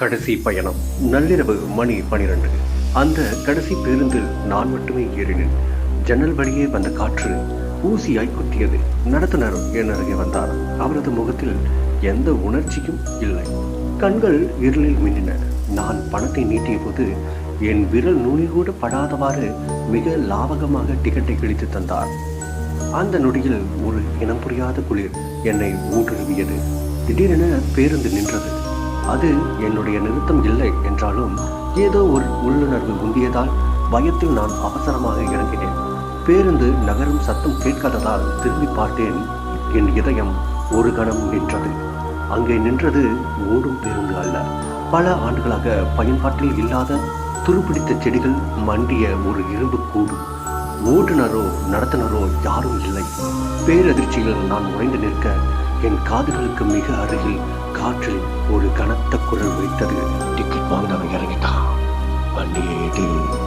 கடைசி பயணம். நள்ளிரவு மணி பனிரெண்டு. அந்த கடைசி பேருந்தில் நான் மட்டுமே ஏறினேன். ஜன்னல் வழியே வந்த காற்று ஊசியாய் குத்தியது. நடத்துனர் என் அருகே வந்தார். அவரது முகத்தில் எந்த உணர்ச்சியும் இல்லை. கண்கள் இருளில் மின்னின. நான் பணத்தை நீட்டிய போது என் விரல் நுனி கூட படாதவாறு மிக லாவகமாக டிக்கெட்டை கிழித்து தந்தார். அந்த நொடியில் ஒரு இனம் புரியாத குளிர் என்னை ஊடுருவியது. திடீரென பேருந்து நின்றது. அது என்னுடைய நிறுத்தம் இல்லை என்றாலும் ஏதோ ஒரு உள்ளுணர்வு உந்தியதால் பயத்தில் நான் அவசரமாக இறங்கினேன். பேருந்து நகரும் சத்தம் கேட்காததால் திரும்பி பார்த்தேன் என் இதயம் ஒரு கணம் நின்றது. அங்கே நின்றது ஓடும் பேருந்து அல்ல. பல ஆண்டுகளாக பயன்பாட்டில் இல்லாத துருப்பிடித்த செடிகள் மண்டிய ஒரு இரும்பு கூடு. ஓட்டுநரோ நடத்துனரோ யாரும் இல்லை. பேரதிர்ச்சியில் நான் உறைந்து நிற்க என் காதுகளுக்கு மிக அருகில் காற்றில் ஒரு கனத்த குரல் வைத்தது. டிக்கெட் வாங்கினவன் இறங்கிட்டான். வண்டியை எடு